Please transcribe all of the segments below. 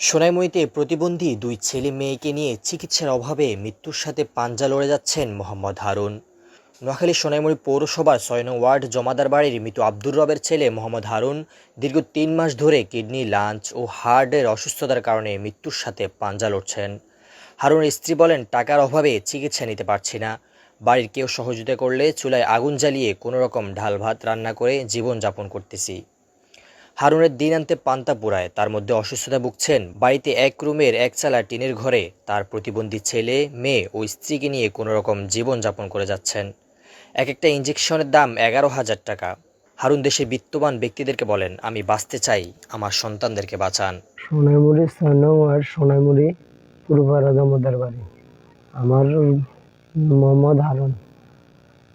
সোনাইমুড়িতে প্রতিবন্ধী দুই ছেলে মেয়েকে নিয়ে চিকিৎসার অভাবে মৃত্যুর সাথে পাঞ্জা লড়ে যাচ্ছেন মোহাম্মদ হারুন। নোয়াখালী সোনাইমুড়ি পৌরসভার ছয় নং ওয়ার্ড জমাদার বাড়ির মৃত আব্দুর রবের ছেলে মোহাম্মদ হারুন দীর্ঘ তিন মাস ধরে কিডনি, লাঞ্চ ও হার্টের অসুস্থতার কারণে মৃত্যুর সাথে পাঞ্জা লড়ছেন। হারুনের স্ত্রী বলেন, টাকার অভাবে চিকিৎসা নিতে পারছি না। বাড়ির কেউ সহযোগিতা করলে চুলায় আগুন জ্বালিয়ে কোনো রকম ঢাল ভাত রান্না করে জীবন যাপন করতেছি। হারুনের দিন আনতে পান্তা পোড়ায়। তার মধ্যে অসুস্থতা ভুগছেন, বাড়িতে এক রুমের এক চালা টিনের ঘরে। তার প্রতিবন্ধী ছেলে, মেয়ে ও স্ত্রীকে নিয়ে কোনো রকম জীবন যাপন করে যাচ্ছেন। এক একটা ইঞ্জেকশনের দাম এগারো হাজার টাকা। হারুন দেশে বিত্তবান ব্যক্তিদেরকে বলেন, আমি বাঁচতে চাই, আমার সন্তানদেরকে বাঁচান। সোনাইমুড়ি ওয়ার্ড সোনাইমুড়ি পূর্বপাড়া জমাদার বাড়ি। আমার মোহাম্মদ হারুন।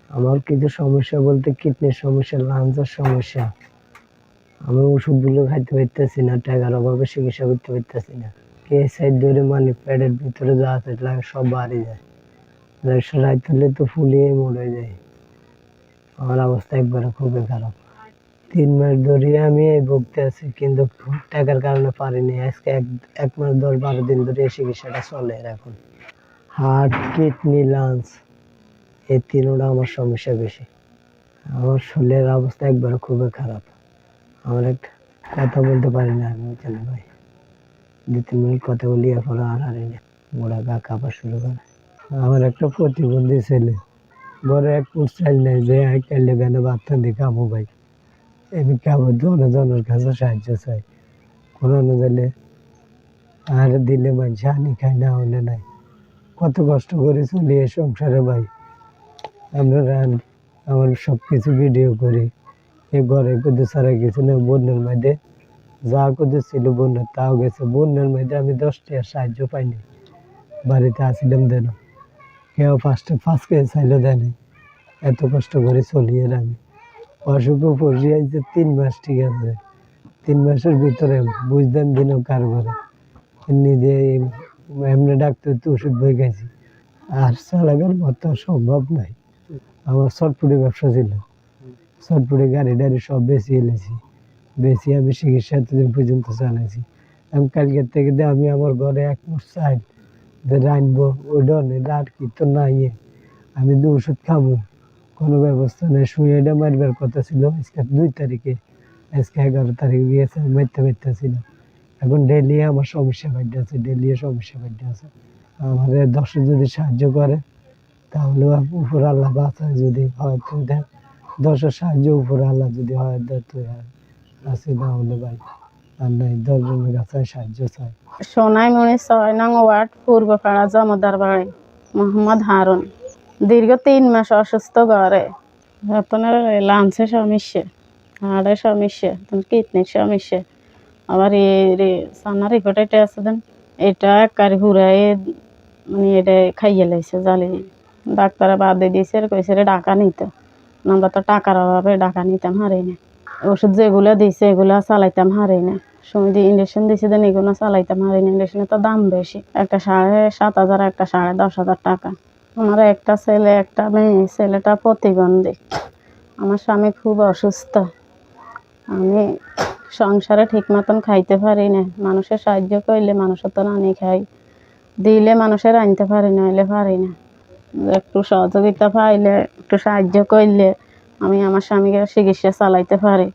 আমার কিছু সমস্যা বলতে কিডনির সমস্যা, লাঞ্চের সমস্যা। আমি ওষুধগুলো খাইতে পারতেছি না, টাকার অভাবে চিকিৎসা করতে পারতেছি না। কে সাইড ধরে মানে প্যাডের ভিতরে যা আছে সব বাড়ি যায়। রাইত হলে তো ফুলিয়ে মরে যায়। আমার অবস্থা একবারে খুবই খারাপ। তিন মাস ধরে আমি এই ভুগতে আছি, কিন্তু টাকার কারণে পারিনি। আজকে এক এক মাস দশ বারো দিন ধরে এই চিকিৎসাটা চলে এখন। হার্ট, কিডনি, লাংস, এই তিনোটা আমার সমস্যা বেশি। আমার শরীরের অবস্থা একবারে খুবই খারাপ। আমার একটা কথা বলতে পারি না, আমি ওইখানে ভাই। দু, তিন মিনিট কথা বলি এরপরে আর না গোড়া গা কাঁপা শুরু করে। আমার একটা প্রতিবন্ধী ছেলে, বড় এক চাইল নেই, যে কাইলে গানে বাচ্চা দিয়ে কামো ভাই? আমি কেমন জনজনের কাছে সাহায্য চাই। কোনো দিলে আর দিলে মানুষ আনি খাই না হলে নাই। কত কষ্ট করে চলি এই সংসারে ভাই। আমরা রান, আমার সব কিছু ভিডিও করি। এ ঘরে কিন্তু সারা গেছে না বন্যার মধ্যে। যা কিছু ছিল বন্যার, তাও গেছে। বন্যার মধ্যে আমি আর সাহায্য পাইনি। বাড়িতে আসিলাম দেন। কেউ ফার্স্টে ফার্স্ট কেজি চাইলে দেয়নি এত কষ্ট করে চলিয়ে আমি অসুখে পড়ি আইছে তিন মাস ঠিক আছে। তিন মাসের ভিতরে বুঝতাম দিন কার ঘরে নিজে এমনি ডাক্তার তো ওষুধ বই গেছি আর চালানোর মতো সম্ভব নাই। আমার শর্টফুটে ব্যবসা ছিল। শর্টফুটে গাড়ি টাড়ি সব বেশি এলেছি বেশি আমি চিকিৎসা এতদিন পর্যন্ত চালাইছি। আমি কালকের থেকে আমি আমার ঘরে এক মুঠ চাই যে রানবো ওইটা আর কি তো নাই আমি দু ওষুধ খাব। কোনো ব্যবস্থা নেই। শুয়ে শুয়েটা মারবার কথা ছিল আজকে দুই তারিখে। আজকে এগারো তারিখে গিয়েছে মারতে পারতেছি না। এখন ডেলি আমার সমস্যা বাড়তে আছে ডেলি সমস্যা বাড়তে আছে। আমাদের দর্শক যদি সাহায্য করে তাহলে উপর আল্লাহ বাঁচায় যদি হয় তো দেন দশের সাহায্য উপর আল্লাহ যদি হয় দেয় তো আছে না হলে ভাই। আর নাই, দশজনের কাছে সাহায্য চাই। সোনাইমণি ছয় নং ওয়ার্ড, পূর্বপাড়া জমাদার বাড়ি, মোহাম্মদ হারুন। দীর্ঘ তিন মাস অসুস্থ ঘরে। আপনার লাঞ্চের সমস্যা হাড়ের সমস্যা কিডনির সমস্যা। আবার এই সানার রিপোর্ট এটা আছে দেন এটা একারি হুড়াই মানে এটা খাইয়ে লাইছে জালি ডাক্তারে বাদ দিয়ে দিয়েছে, আর কইছে রে ডাকা নিতে। আমরা তো টাকার অভাবে ডাকা নিতাম হারি না। ওষুধ যেগুলো দিছে, এগুলো চালাইতাম হারি না। সময় দিয়ে ইঞ্জেকশন দিছে, দেন এগুলো চালাইতাম হারি না। ইঞ্জেকশনের তো দাম বেশি। একটা সাড়ে সাত হাজার, একটা সাড়ে দশ হাজার টাকা। আমার একটা ছেলে, একটা মেয়ে, ছেলেটা প্রতিবন্ধী। আমার স্বামী খুব অসুস্থ। আমি সংসারে ঠিক মতন খাইতে পারি না। মানুষের সাহায্য করলে মানুষের তো রানি খাই। দিলে মানুষের আনতে পারি না হইলে পারি না। একটু সহযোগিতা পাইলে একটু সাহায্য করলে আমি আমার স্বামীকে চিকিৎসা চালাইতে পারি।